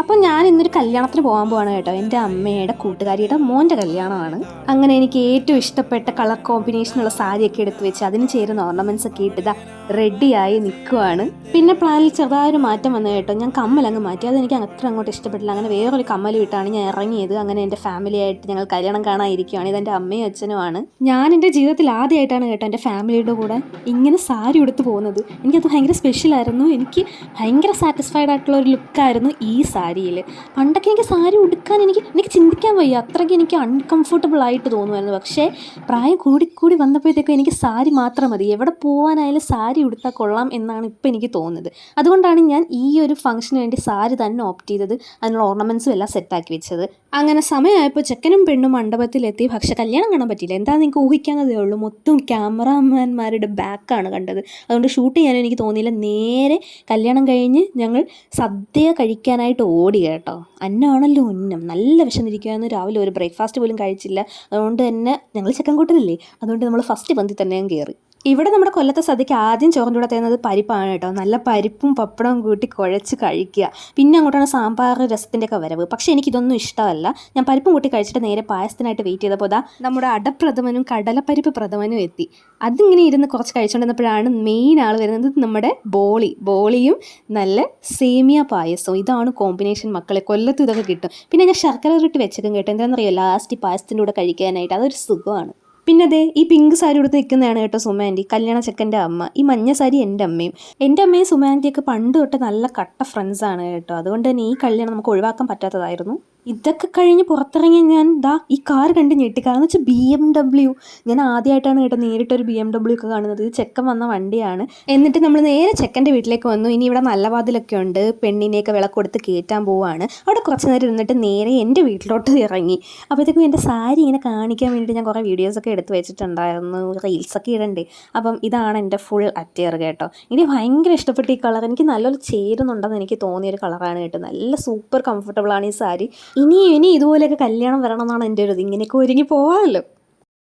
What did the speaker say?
അപ്പോൾ ഞാൻ ഇന്നൊരു കല്യാണത്തിന് പോകാൻ പോവാണ് കേട്ടോ. എന്റെ അമ്മയുടെ കൂട്ടുകാരിയുടെ മോന്റെ കല്യാണമാണ്. അങ്ങനെ എനിക്ക് ഏറ്റവും ഇഷ്ടപ്പെട്ട കളർ കോമ്പിനേഷനുള്ള സാരിയൊക്കെ എടുത്ത് വെച്ച് അതിന് ചേരുന്ന ഓർണമെന്റ്സ് ഒക്കെ ഇട്ടതാ റെഡിയായി നിൽക്കുവാണ് പിന്നെ പ്ലാനിൽ ചെറുതായൊരു മാറ്റം വന്നു കേട്ടോ. ഞാൻ കമ്മൽ അങ്ങ് മാറ്റി. അതെനിക്ക് അത്ര അങ്ങോട്ട് ഇഷ്ടപ്പെട്ടില്ല. അങ്ങനെ വേറൊരു കമ്മൽ വിട്ടാണ് ഞാൻ ഇറങ്ങിയത്. അങ്ങനെ എന്റെ ഫാമിലിയായിട്ട് ഞങ്ങൾ കല്യാണം കാണാനിരിക്കുകയാണ് ഇതെന്റെ അമ്മയും അച്ഛനുമാണ് ഞാൻ എന്റെ ജീവിതത്തിൽ ആദ്യമായിട്ടാണ് കേട്ടോ എന്റെ ഫാമിലിയുടെ കൂടെ ഇങ്ങനെ സാരി ഉടുത്ത് പോകുന്നത്. എനിക്കത് ഭയങ്കര സ്പെഷ്യലായിരുന്നു എനിക്ക് ഭയങ്കര സാറ്റിസ്ഫൈഡ് ആയിട്ടുള്ള ഒരു ലുക്കായിരുന്നു ഈ സാരിയിൽ. പണ്ടൊക്കെ എനിക്ക് സാരി ഉടുക്കാൻ എനിക്ക് എനിക്ക് ചിന്തിക്കാൻ വയ്യ. അത്രയ്ക്ക് എനിക്ക് അൺകംഫർട്ടബിൾ ആയിട്ട് തോന്നുമായിരുന്നു. പക്ഷേ പ്രായം കൂടിക്കൂടി വന്നപ്പോഴത്തേക്കും എനിക്ക് സാരി മാത്രം മതി. എവിടെ പോകാനായാലും സാരി ഉടുത്താൽ കൊള്ളാം എന്നാണ് ഇപ്പോൾ എനിക്ക് തോന്നുന്നത്. അതുകൊണ്ടാണ് ഞാൻ ഈ ഒരു ഫംഗ്ഷന് വേണ്ടി സാരി തന്നെ ഓപ്റ്റ് ചെയ്തത്. അതിനുള്ള ഓർണമെന്റ്സും എല്ലാം സെറ്റാക്കി വെച്ചത്. അങ്ങനെ സമയമായപ്പോൾ ചെക്കനും പെണ്ണും മണ്ഡപത്തിലെത്തി. പക്ഷെ കല്യാണം കാണാൻ പറ്റിയില്ല. എന്താണെന്ന് നിങ്ങൾക്ക് ഊഹിക്കാവുന്നതേ ഉള്ളൂ. മൊത്തം ക്യാമറാമാൻമാരുടെ ബാക്കാണ് കണ്ടത്. അതുകൊണ്ട് ഷൂട്ട് ചെയ്യാനും എനിക്ക് തോന്നിയില്ല. നേരെ കല്യാണം കഴിഞ്ഞ് ഞങ്ങൾ സദ്യ കഴിക്കാനായിട്ട് ഓടി കേട്ടോ. അന്നാണല്ലോ ഉന്നം. നല്ല വിശന്നിരിക്കുകയെന്ന് രാവിലെ ഒരു ബ്രേക്ക്ഫാസ്റ്റ് പോലും കഴിച്ചില്ല. അതുകൊണ്ട് തന്നെ ഞങ്ങൾ ചെക്കൻ കൂട്ടരല്ലേ അതുകൊണ്ട് നമ്മൾ ഫസ്റ്റ് പന്തി തന്നെ കയറി ഇവിടെ നമ്മുടെ കൊല്ലത്തെ സദ്യക്ക് ആദ്യം ചോറിന്റെ കൂടെ തരുന്നത് പരിപ്പാണ് കേട്ടോ. നല്ല പരിപ്പും പപ്പടവും കൂട്ടി കുഴച്ച് കഴിക്കുക. പിന്നെ അങ്ങോട്ടാണ് സാമ്പാർ രസത്തിന്റെ ഒക്കെ വരവ്. പക്ഷേ എനിക്കിതൊന്നും ഇഷ്ടമല്ല. ഞാൻ പരിപ്പും കൂട്ടി കഴിച്ചിട്ട് നേരെ പായസത്തിനായിട്ട് വെയിറ്റ് ചെയ്തപ്പോൾ ദാ നമ്മുടെ അടപ്രഥമനും കടലപ്പരിപ്പ് പ്രഥമനും എത്തി. അതിങ്ങനെ ഇരുന്ന് കുറച്ച് കഴിച്ചുകൊണ്ടിരുന്നപ്പോഴാണ് മെയിൻ ആൾ വരുന്നത് നമ്മുടെ ബോളി. ബോളിയും നല്ല സേമിയ പായസവും. ഇതാണ് കോമ്പിനേഷൻ മക്കളെ. കൊല്ലത്ത് ഇതൊക്കെ കിട്ടും. പിന്നെ ഞാൻ ശർക്കര ഉരുട്ടി വെച്ചേക്കും കേട്ടോ. എന്താണെന്നറിയോ? ലാസ്റ്റ് പായസത്തിന്റെ കൂടെ കഴിക്കാനായിട്ട്. അതൊരു സുഖമാണ്. പിന്നെ അതെ ഈ പിങ്ക് സാരി ഉടുത്ത് നിൽക്കുന്നതാണ് കേട്ടോ സുമാന്റി കല്യാണ ചെക്കന്റെ അമ്മ. ഈ മഞ്ഞ സാരി എന്റെ അമ്മയും. എന്റെ അമ്മയും സുമാന്റിയൊക്കെ പണ്ട് തൊട്ട് നല്ല കട്ട ഫ്രണ്ട്സാണ് കേട്ടോ. അതുകൊണ്ട് തന്നെ ഈ കല്യാണം നമുക്ക് ഒഴിവാക്കാൻ പറ്റാത്തതായിരുന്നു. ഇതൊക്കെ കഴിഞ്ഞ് പുറത്തിറങ്ങിയ ഞാൻ ദാ ഈ കാർ കണ്ട് ഞെട്ടി. കാരണം വെച്ചാൽ ബി എം ഡബ്ല്യു ഞാൻ ആദ്യമായിട്ടാണ് കേട്ടോ നേരിട്ടൊരു ബി എം ഡബ്ല്യു ഒക്കെ കാണുന്നത്. ഇത് ചെക്കൻ വന്ന വണ്ടിയാണ്. എന്നിട്ട് നമ്മൾ നേരെ ചെക്കന്റെ വീട്ടിലേക്ക് വന്നു. ഇനി ഇവിടെ നല്ല വാതിലൊക്കെ ഉണ്ട്. പെണ്ണിനെയൊക്കെ വിളക്ക് കൊടുത്ത് കയറ്റാൻ പോവാണ്. അവിടെ കുറച്ച് നേരം ഇരുന്നിട്ട് നേരെ എന്റെ വീട്ടിലോട്ട് ഇറങ്ങി. അപ്പോഴത്തേക്കും എന്റെ സാരി ഇങ്ങനെ കാണിക്കാൻ വേണ്ടിയിട്ട് ഞാൻ കുറേ വീഡിയോസൊക്കെ എടുത്ത് വെച്ചിട്ടുണ്ടായിരുന്നു. റീൽസൊക്കെ ഇടണ്ടേ. അപ്പം ഇതാണ് എന്റെ ഫുൾ അറ്റയർ കേട്ടോ. എനിക്ക് ഭയങ്കര ഇഷ്ടപ്പെട്ട ഈ കളർ എനിക്ക് നല്ലൊരു ചേരുന്നുണ്ടെന്ന് എനിക്ക് തോന്നിയൊരു കളറാണ് കേട്ടോ. നല്ല സൂപ്പർ കംഫർട്ടബിൾ ആണ് ഈ സാരി. ഇനി ഇനി ഇതുപോലെയൊക്കെ കല്യാണം വരണം എന്നാണ് എന്റെ ഒരു ഇത്. ഇങ്ങനെയൊക്കെ ഒരുങ്ങി പോകാമല്ലോ